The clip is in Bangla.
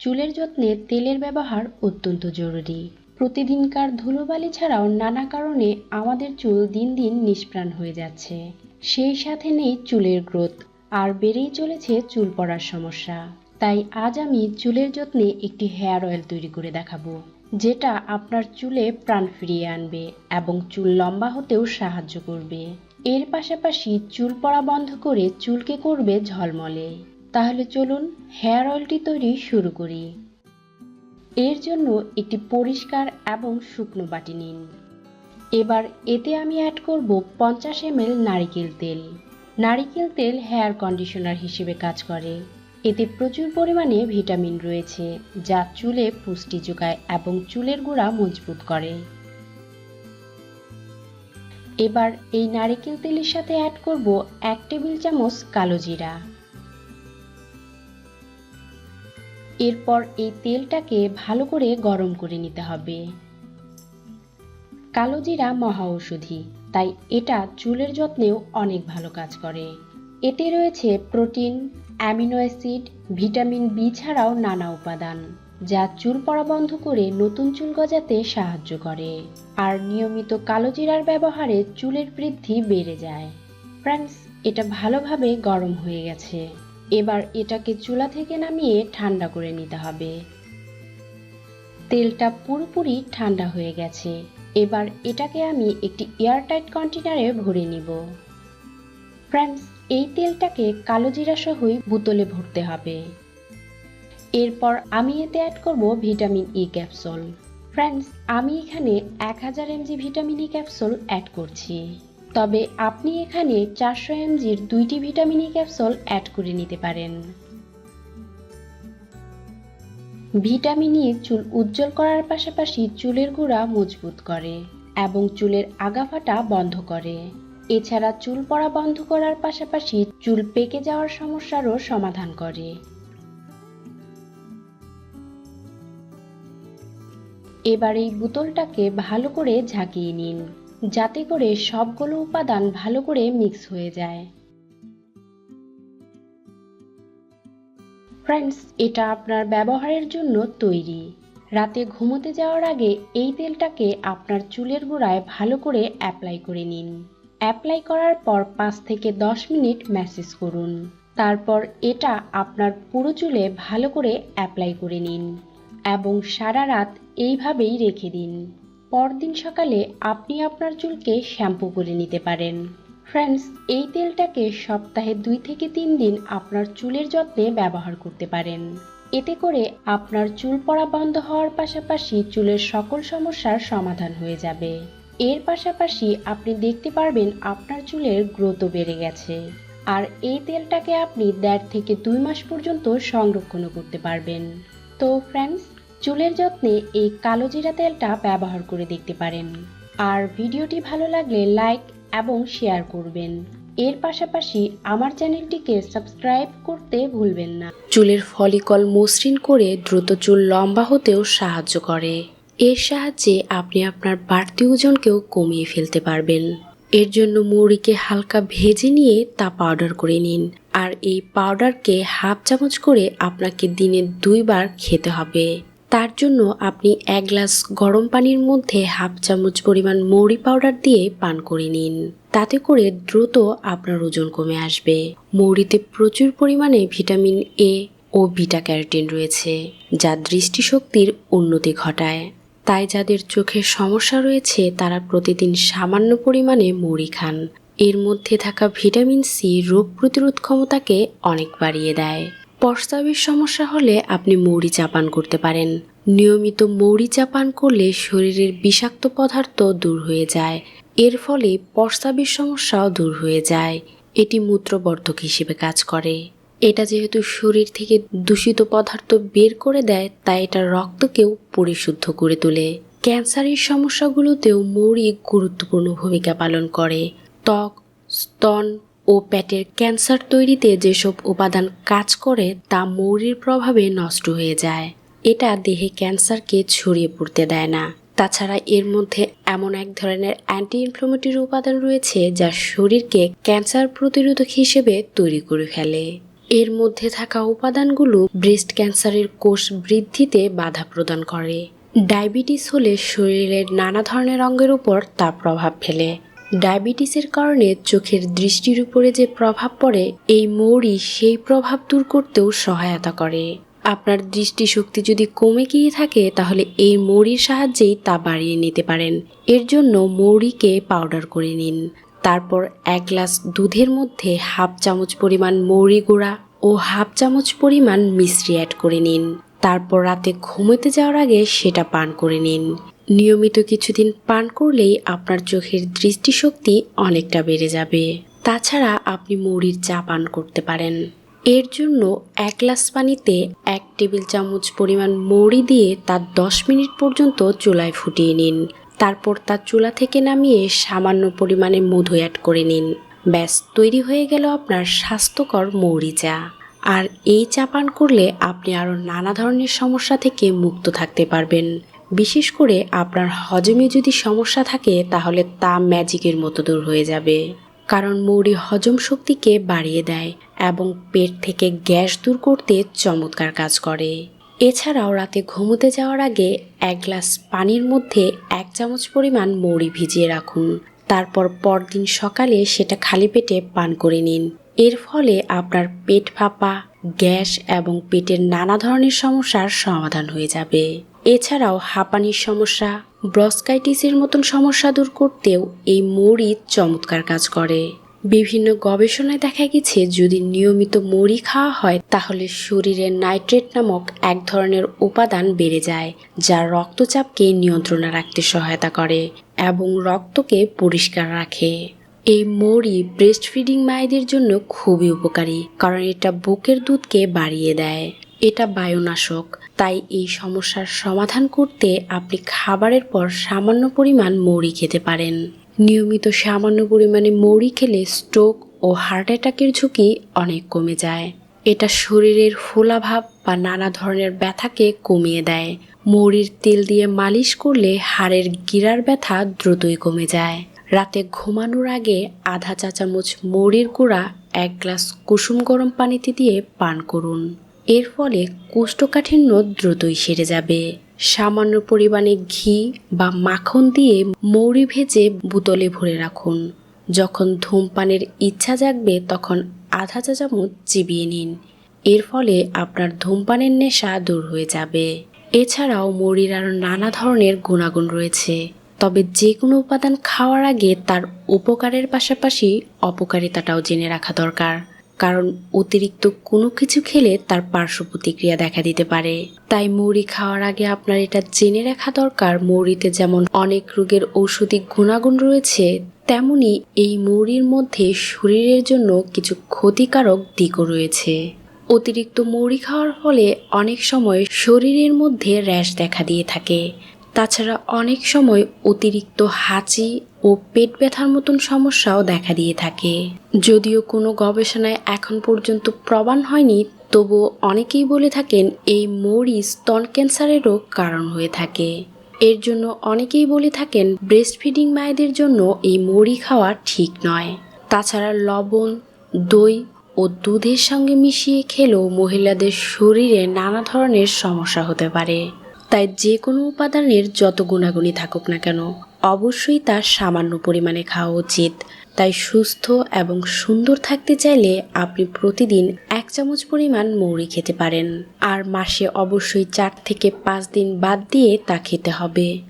চুলের যত্নে তেলের ব্যবহার অত্যন্ত জরুরি। প্রতিদিনকার ধুলোবালি ছাড়াও নানা কারণে আমাদের চুল দিন দিন নিষ্প্রাণ হয়ে যাচ্ছে। সেই সাথে নেই চুলের গ্রোথ, আর বেড়েই চলেছে চুল পড়ার সমস্যা। তাই আজ আমি চুলের যত্নে একটি হেয়ার অয়েল তৈরি করে দেখাবো, যেটা আপনার চুলে প্রাণ ফিরিয়ে আনবে এবং চুল লম্বা হতেও সাহায্য করবে। এর পাশাপাশি চুল পড়া বন্ধ করে চুলকে করবে ঝলমলে। তাহলে চলুন হেয়ার অয়েলটি তৈরি শুরু করি। এর জন্য একটি পরিষ্কার এবং শুকনো বাটি নিন। এবার এতে আমি অ্যাড করব পঞ্চাশ এমএল নারিকেল তেল। নারিকেল তেল হেয়ার কন্ডিশনার হিসেবে কাজ করে। এতে প্রচুর পরিমাণে ভিটামিন রয়েছে, যা চুলে পুষ্টি যোগায় এবং চুলের গোড়া মজবুত করে। এবার এই নারিকেল তেলের সাথে অ্যাড করব এক টেবিল চামচ কালো জিরা। এরপর এই তেলটাকে ভালো করে গরম করে নিতে হবে। কালো জিরা মহা ঔষধি, তাই এটা চুলের যত্নেও অনেক ভালো কাজ করে। এতে রয়েছে protein, amino acid, vitamin B ছাড়াও নানা উপাদান, যা চুল পড়া বন্ধ করে নতুন চুল গজাতে সাহায্য করে। আর নিয়মিত কালো জিরার ব্যবহারে চুলের বৃদ্ধি বেড়ে যায়। ফ্রেন্ডস, এটা ভালোভাবে গরম হয়ে গেছে। এবার এটাকে চুলা থেকে নামিয়ে ঠান্ডা করে নিতে হবে। তেলটা পুরোপুরি ঠান্ডা হয়ে গেছে। এবার এটাকে আমি একটি এয়ারটাইট কন্টেনারে ভরে নিব। ফ্রেন্ডস, এই তেলটাকে কালো জিরা সহই বোতলে ভরতে হবে। এরপর আমি এতে অ্যাড করব ভিটামিন ই ক্যাপসুল। ফ্রেন্ডস, আমি এখানে এক হাজার mg vitamin E capsule add করছি। তবে আপনি এখানে চারশো এমজির দুইটি ভিটামিন ক্যাপসুল অ্যাড করে নিতে পারেন। ভিটামিন ই চুল উজ্জ্বল করার পাশাপাশি চুলের গোড়া মজবুত করে এবং চুলের আগাফাটা বন্ধ করে। এছাড়া চুল পড়া বন্ধ করার পাশাপাশি চুল পেকে যাওয়ার সমস্যারও সমাধান করে। এবার এই বোতলটাকে ভালো করে ঝাঁকিয়ে নিন। যাতে করে সবগুলো উপাদান ভালো করে মিক্স হয়ে যায়। ফ্রেন্ডস এটা আপনার ব্যবহারের জন্য তৈরি। রাতে ঘুমোতে যাওয়ার আগে এই তেলটাকে আপনার চুলের গোড়ায় ভালো করে অ্যাপ্লাই করে নিন। অ্যাপ্লাই করার পর পাঁচ থেকে দশ মিনিট ম্যাসেজ করুন। তারপর এটা আপনার পুরো চুলে ভালো করে অ্যাপ্লাই করে নিন এবং সারা রাত এইভাবেই রেখে দিন। পরদিন সকালে আপনি আপনার চুলকে শ্যাম্পু করে নিতে পারেন। ফ্রেন্ডস এই তেলটাকে সপ্তাহে দুই থেকে তিন দিন আপনার চুলের যত্নে ব্যবহার করতে পারেন। এতে করে আপনার চুল পড়া বন্ধ হওয়ার পাশাপাশি চুলের সকল সমস্যার সমাধান হয়ে যাবে। এর পাশাপাশি আপনি দেখতে পারবেন আপনার চুলের গ্রোথও বেড়ে গেছে। আর এই তেলটাকে আপনি দেড় থেকে দুই মাস পর্যন্ত সংরক্ষণও করতে পারবেন। তো ফ্রেন্ডস চুলের যত্নে এই কালো জিরা তেলটা ব্যবহার করে দেখতে পারেন। আর ভিডিওটি ভালো লাগলে লাইক এবং শেয়ার করবেন। এর পাশাপাশি আমার চ্যানেলটিকে সাবস্ক্রাইব করতে ভুলবেন না। চুলের ফলিকল মসৃণ করে দ্রুত চুল লম্বা হতেও সাহায্য করে। এর সাহায্যে আপনি আপনার বাড়তি ওজনকেও কমিয়ে ফেলতে পারবেন। এর জন্য মৌরিকে হালকা ভেজে নিয়ে তা পাউডার করে নিন। আর এই পাউডারকে হাফ চামচ করে আপনাকে দিনে দুইবার খেতে হবে। তার জন্য আপনি এক গ্লাস গরম পানির মধ্যে হাফ চামচ পরিমাণ মৌরি পাউডার দিয়ে পান করে নিন। তাতে করে দ্রুত আপনার ওজন কমে আসবে। মৌরিতে প্রচুর পরিমাণে ভিটামিন এ ও বিটা ক্যারোটিন রয়েছে, যা দৃষ্টিশক্তির উন্নতি ঘটায়। তাই যাদের চোখের সমস্যা রয়েছে, তারা প্রতিদিন সামান্য পরিমাণে মুড়ি খান। এর মধ্যে থাকা ভিটামিন সি রোগ প্রতিরোধ ক্ষমতাকে অনেক বাড়িয়ে দেয়। প্রস্রাবের সমস্যা হলে আপনি মৌরি চাপান করতে পারেন। নিয়মিত মৌরি চাপান করলে শরীরের বিষাক্ত পদার্থ দূর হয়ে যায়। এর ফলে প্রস্রাবের সমস্যাও দূর হয়ে যায়। এটি মূত্রবর্ধক হিসেবে কাজ করে। এটা যেহেতু শরীর থেকে দূষিত পদার্থ বের করে দেয়, তাই এটা রক্তকেও পরিশুদ্ধ করে তোলে। ক্যান্সারের সমস্যাগুলোতেও মৌরি গুরুত্বপূর্ণ ভূমিকা পালন করে। ত্বক, স্তন ও পেটের ক্যান্সার তৈরিতে যেসব উপাদান কাজ করে তা মৌরির প্রভাবে নষ্ট হয়ে যায়। এটা দেহে ক্যান্সারকে ছড়িয়ে পড়তে দেয় না। তাছাড়া এর মধ্যে এমন এক ধরনের অ্যান্টি ইনফ্লোমেটরি উপাদান রয়েছে যা শরীরকে ক্যান্সার প্রতিরোধক হিসেবে তৈরি করে ফেলে। এর মধ্যে থাকা উপাদানগুলো ব্রেস্ট ক্যান্সারের কোষ বৃদ্ধিতে বাধা প্রদান করে। ডায়াবেটিস হলে শরীরের নানা ধরনের অঙ্গের উপর তা প্রভাব ফেলে। ডায়াবেটিসের কারণে চোখের দৃষ্টির উপরে যে প্রভাব পড়ে, এই মৌরি সেই প্রভাব দূর করতেও সহায়তা করে। আপনার দৃষ্টিশক্তি যদি কমে গিয়ে থাকে, তাহলে এই মৌরির সাহায্যেই তা বাড়িয়ে নিতে পারেন। এর জন্য মৌরিকে পাউডার করে নিন। তারপর এক গ্লাস দুধের মধ্যে হাফ চামচ পরিমাণ মৌরি গুঁড়া ও হাফ চামচ পরিমাণ মিশ্রি অ্যাড করে নিন। তারপর রাতে ঘুমোতে যাওয়ার আগে সেটা পান করে নিন। নিয়মিত কিছুদিন পান করলেই আপনার চোখের দৃষ্টিশক্তি অনেকটা বেড়ে যাবে। তাছাড়া আপনি মৌরির চা পান করতে পারেন। এর জন্য এক গ্লাস পানিতে এক টেবিল চামচ পরিমাণ মৌরি দিয়ে তার দশ মিনিট পর্যন্ত চুলায় ফুটিয়ে নিন। তারপর তার চুলা থেকে নামিয়ে সামান্য পরিমাণে মধু অ্যাড করে নিন। ব্যাস, তৈরি হয়ে গেল আপনার স্বাস্থ্যকর মৌরি চা। আর এই চা পান করলে আপনি আরও নানা ধরনের সমস্যা থেকে মুক্ত থাকতে পারবেন। বিশেষ করে আপনার হজমে যদি সমস্যা থাকে, তাহলে তা ম্যাজিকের মতো দূর হয়ে যাবে। কারণ মৌরি হজম শক্তিকে বাড়িয়ে দেয় এবং পেট থেকে গ্যাস দূর করতে চমৎকার কাজ করে। এছাড়াও রাতে ঘুমোতে যাওয়ার আগে এক গ্লাস পানির মধ্যে এক চামচ পরিমাণ মৌরি ভিজিয়ে রাখুন। তারপর পরদিন সকালে সেটা খালি পেটে পান করে নিন। এর ফলে আপনার পেট ফাঁপা, গ্যাস এবং পেটের নানা ধরনের সমস্যার সমাধান হয়ে যাবে। এছাড়াও হাঁপানির সমস্যা, ব্রসকাইটিসের মতন সমস্যা দূর করতেও এই মৌরি চমৎকার কাজ করে। বিভিন্ন গবেষণায় দেখা গেছে, যদি নিয়মিত মৌরি খাওয়া হয়, তাহলে শরীরে নাইট্রেট নামক এক ধরনের উপাদান বেড়ে যায়, যা রক্তচাপকে নিয়ন্ত্রণে রাখতে সহায়তা করে এবং রক্তকে পরিষ্কার রাখে। এই মৌরি ব্রেস্ট ফিডিং মায়েদের জন্য খুবই উপকারী, কারণ এটা বুকের দুধকে বাড়িয়ে দেয়। এটা বায়ুনাশক, তাই এই সমস্যার সমাধান করতে আপনি খাবারের পর সামান্য পরিমাণ মৌরি খেতে পারেন। নিয়মিত সামান্য পরিমাণে মৌরি খেলে স্ট্রোক ও হার্ট অ্যাটাকের ঝুঁকি অনেক কমে যায়। এটা শরীরের ফোলাভাব বা নানা ধরনের ব্যথাকে কমিয়ে দেয়। মৌরির তেল দিয়ে মালিশ করলে হাড়ের গিরার ব্যথা দ্রুতই কমে যায়। রাতে ঘুমানোর আগে আধা চা চামচ মৌরির গুঁড়া, এক গ্লাস কুসুম গরম পানিতে দিয়ে পান করুন। এর ফলে কোষ্ঠকাঠিন্য দ্রুতই সেরে যাবে। সামান্য পরিমাণে ঘি বা মাখন দিয়ে মৌরি ভেজে বোতলে ভরে রাখুন। যখন ধূমপানের ইচ্ছা জাগবে, তখন আধা চা চামচ চিবিয়ে নিন। এর ফলে আপনার ধূমপানের নেশা দূর হয়ে যাবে। এছাড়াও মৌরির আরও নানা ধরনের গুণাগুণ রয়েছে। তবে যে কোনো উপাদান খাওয়ার আগে তার উপকারের পাশাপাশি অপকারিতাটাও জেনে রাখা দরকার। কারণ অতিরিক্ত কোনো কিছু খেলে তার পার্শ্ব প্রতিক্রিয়া দেখা দিতে পারে। তাই মৌরি খাওয়ার আগে আপনার এটা জেনে রাখা দরকার। মৌরিতে যেমন অনেক রোগের ঔষধি গুণাগুণ রয়েছে, তেমনি এই মৌরির মধ্যে শরীরের জন্য কিছু ক্ষতিকারক দিকও রয়েছে। অতিরিক্ত মৌরি খাওয়ার ফলে অনেক সময় শরীরের মধ্যে র্যাশ দেখা দিয়ে থাকে। তাছাড়া অনেক সময় অতিরিক্ত হাঁচি ও পেট ব্যথার মতন সমস্যাও দেখা দিয়ে থাকে। যদিও কোনো গবেষণায় এখন পর্যন্ত প্রমাণ হয়নি তবুও অনেকেই বলে থাকেন এই মৌরি স্তন ক্যান্সারেরও কারণ হয়ে থাকে। এর জন্য অনেকেই বলে থাকেন ব্রেস্ট ফিডিং মায়েদের জন্য এই মৌরি খাওয়া ঠিক নয়। তাছাড়া লবণ, দই ও দুধের সঙ্গে মিশিয়ে খেলেও মহিলাদের শরীরে নানা ধরনের সমস্যা হতে পারে। তাই যে কোনো উপাদানের যত গুণাগুণই থাকুক না কেন, অবশ্যই তার সামান্য পরিমাণে খাওয়া উচিত। তাই সুস্থ এবং সুন্দর থাকতে চাইলে আপনি প্রতিদিন এক চামচ পরিমাণ মৌরি খেতে পারেন। আর মাসে অবশ্যই চার থেকে পাঁচ দিন বাদ দিয়ে তা খেতে হবে।